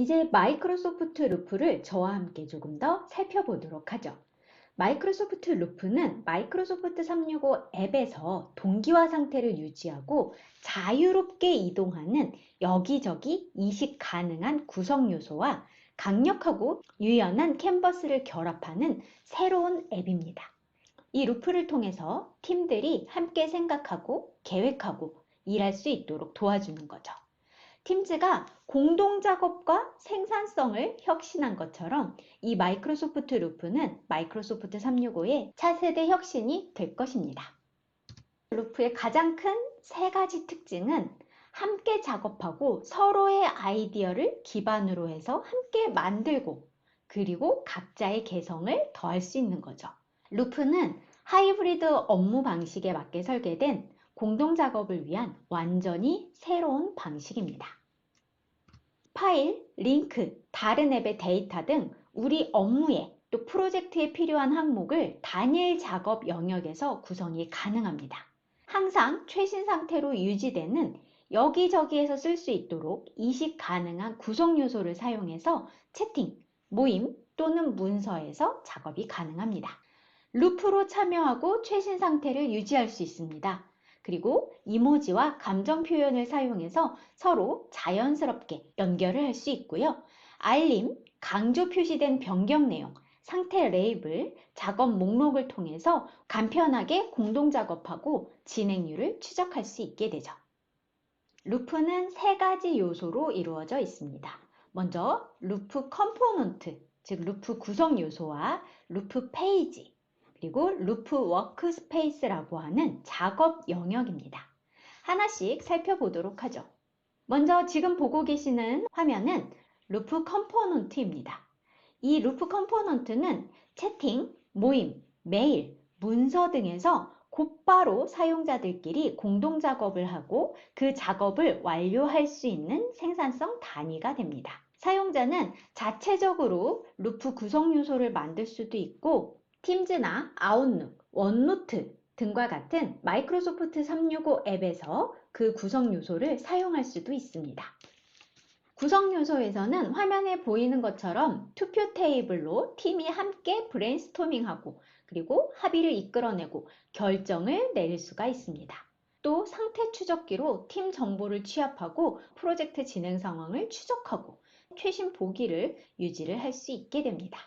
이제 마이크로소프트 루프를 저와 함께 조금 더 살펴보도록 하죠. 마이크로소프트 루프는 마이크로소프트 365 앱에서 동기화 상태를 유지하고 자유롭게 이동하는 여기저기 이식 가능한 구성 요소와 강력하고 유연한 캔버스를 결합하는 새로운 앱입니다. 이 루프를 통해서 팀들이 함께 생각하고 계획하고 일할 수 있도록 도와주는 거죠. 팀즈가 공동 작업과 생산성을 혁신한 것처럼 이 마이크로소프트 루프는 마이크로소프트 365의 차세대 혁신이 될 것입니다. 루프의 가장 큰 세 가지 특징은 함께 작업하고 서로의 아이디어를 기반으로 해서 함께 만들고 그리고 각자의 개성을 더할 수 있는 거죠. 루프는 하이브리드 업무 방식에 맞게 설계된 공동 작업을 위한 완전히 새로운 방식입니다. 파일, 링크, 다른 앱의 데이터 등 우리 업무에 또 프로젝트에 필요한 항목을 단일 작업 영역에서 구성이 가능합니다. 항상 최신 상태로 유지되는 여기저기에서 쓸 수 있도록 이식 가능한 구성 요소를 사용해서 채팅, 모임 또는 문서에서 작업이 가능합니다. 루프로 참여하고 최신 상태를 유지할 수 있습니다. 그리고 이모지와 감정 표현을 사용해서 서로 자연스럽게 연결을 할 수 있고요. 알림, 강조 표시된 변경 내용, 상태 레이블, 작업 목록을 통해서 간편하게 공동 작업하고 진행률을 추적할 수 있게 되죠. 루프는 세 가지 요소로 이루어져 있습니다. 먼저 루프 컴포넌트, 즉 루프 구성 요소와 루프 페이지, 그리고 루프 워크스페이스라고 하는 작업 영역입니다. 하나씩 살펴보도록 하죠. 먼저 지금 보고 계시는 화면은 루프 컴포넌트입니다. 이 루프 컴포넌트는 채팅, 모임, 메일, 문서 등에서 곧바로 사용자들끼리 공동 작업을 하고 그 작업을 완료할 수 있는 생산성 단위가 됩니다. 사용자는 자체적으로 루프 구성 요소를 만들 수도 있고 팀즈나 아웃룩, 원노트 등과 같은 마이크로소프트 365 앱에서 그 구성 요소를 사용할 수도 있습니다. 구성 요소에서는 화면에 보이는 것처럼 투표 테이블로 팀이 함께 브레인스토밍하고 그리고 합의를 이끌어내고 결정을 내릴 수가 있습니다. 또 상태 추적기로 팀 정보를 취합하고 프로젝트 진행 상황을 추적하고 최신 보기를 유지를 할 수 있게 됩니다.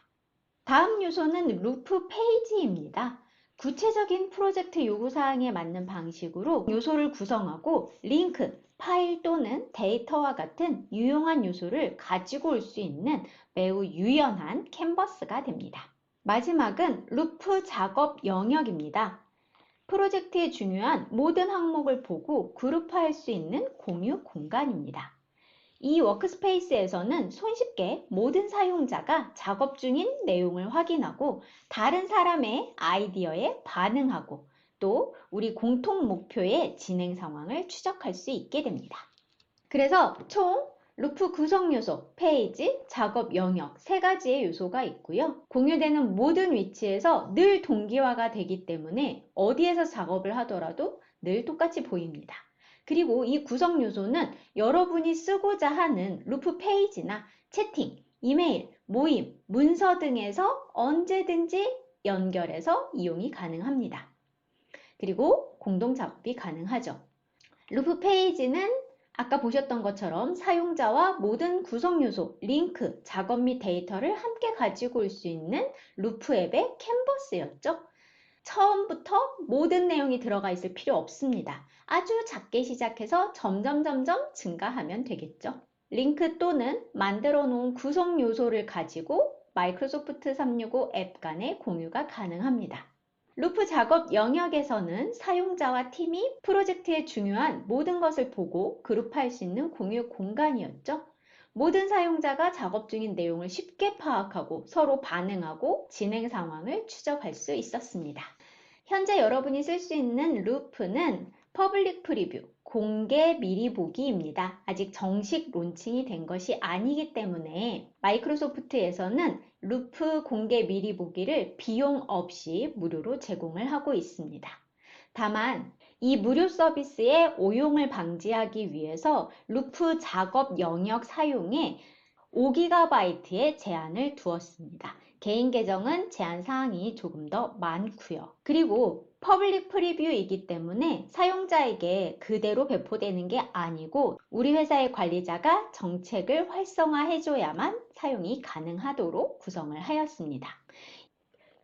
다음 요소는 루프 페이지입니다. 구체적인 프로젝트 요구사항에 맞는 방식으로 요소를 구성하고 링크, 파일 또는 데이터와 같은 유용한 요소를 가지고 올 수 있는 매우 유연한 캔버스가 됩니다. 마지막은 루프 작업 영역입니다. 프로젝트에 중요한 모든 항목을 보고 그룹화할 수 있는 공유 공간입니다. 이 워크스페이스에서는 손쉽게 모든 사용자가 작업 중인 내용을 확인하고 다른 사람의 아이디어에 반응하고 또 우리 공통 목표의 진행 상황을 추적할 수 있게 됩니다. 그래서 총 루프 구성 요소, 페이지, 작업 영역 세 가지의 요소가 있고요. 공유되는 모든 위치에서 늘 동기화가 되기 때문에 어디에서 작업을 하더라도 늘 똑같이 보입니다. 그리고 이 구성 요소는 여러분이 쓰고자 하는 루프 페이지나 채팅, 이메일, 모임, 문서 등에서 언제든지 연결해서 이용이 가능합니다. 그리고 공동 작업이 가능하죠. 루프 페이지는 아까 보셨던 것처럼 사용자와 모든 구성 요소, 링크, 작업 및 데이터를 함께 가지고 올 수 있는 루프 앱의 캔버스였죠. 처음부터 모든 내용이 들어가 있을 필요 없습니다. 아주 작게 시작해서 점점 점점 증가하면 되겠죠. 링크 또는 만들어 놓은 구성 요소를 가지고 마이크로소프트 365 앱 간의 공유가 가능합니다. 루프 작업 영역에서는 사용자와 팀이 프로젝트의 중요한 모든 것을 보고 그룹할 수 있는 공유 공간이었죠. 모든 사용자가 작업 중인 내용을 쉽게 파악하고 서로 반응하고 진행 상황을 추적할 수 있었습니다. 현재 여러분이 쓸 수 있는 루프는 퍼블릭 프리뷰, 공개 미리 보기입니다. 아직 정식 론칭이 된 것이 아니기 때문에 마이크로소프트에서는 루프 공개 미리 보기를 비용 없이 무료로 제공을 하고 있습니다. 다만 이 무료 서비스의 오용을 방지하기 위해서 루프 작업 영역 사용에 5GB에 제한을 두었습니다. 개인 계정은 제한 사항이 조금 더 많고요. 그리고 퍼블릭 프리뷰이기 때문에 사용자에게 그대로 배포되는 게 아니고 우리 회사의 관리자가 정책을 활성화해줘야만 사용이 가능하도록 구성을 하였습니다.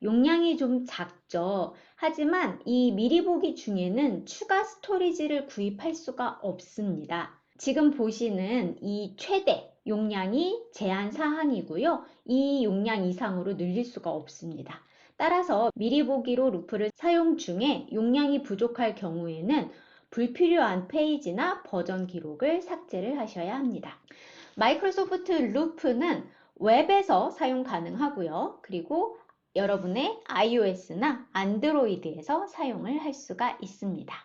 용량이 좀 작죠. 하지만 이 미리 보기 중에는 추가 스토리지를 구입할 수가 없습니다. 지금 보시는 이 최대 용량이 제한 사항이고요. 이 용량 이상으로 늘릴 수가 없습니다. 따라서 미리 보기로 루프를 사용 중에 용량이 부족할 경우에는 불필요한 페이지나 버전 기록을 삭제를 하셔야 합니다. 마이크로소프트 루프는 웹에서 사용 가능하고요. 그리고 여러분의 iOS나 안드로이드에서 사용을 할 수가 있습니다.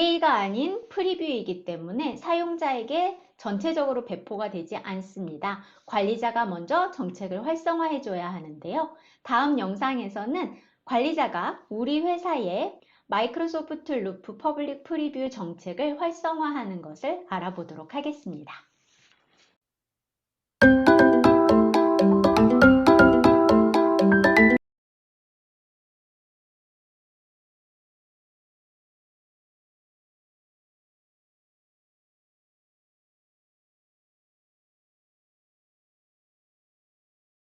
A가 아닌 프리뷰이기 때문에 사용자에게 전체적으로 배포가 되지 않습니다. 관리자가 먼저 정책을 활성화해 줘야 하는데요. 다음 영상에서는 관리자가 우리 회사의 마이크로소프트 루프 퍼블릭 프리뷰 정책을 활성화하는 것을 알아보도록 하겠습니다.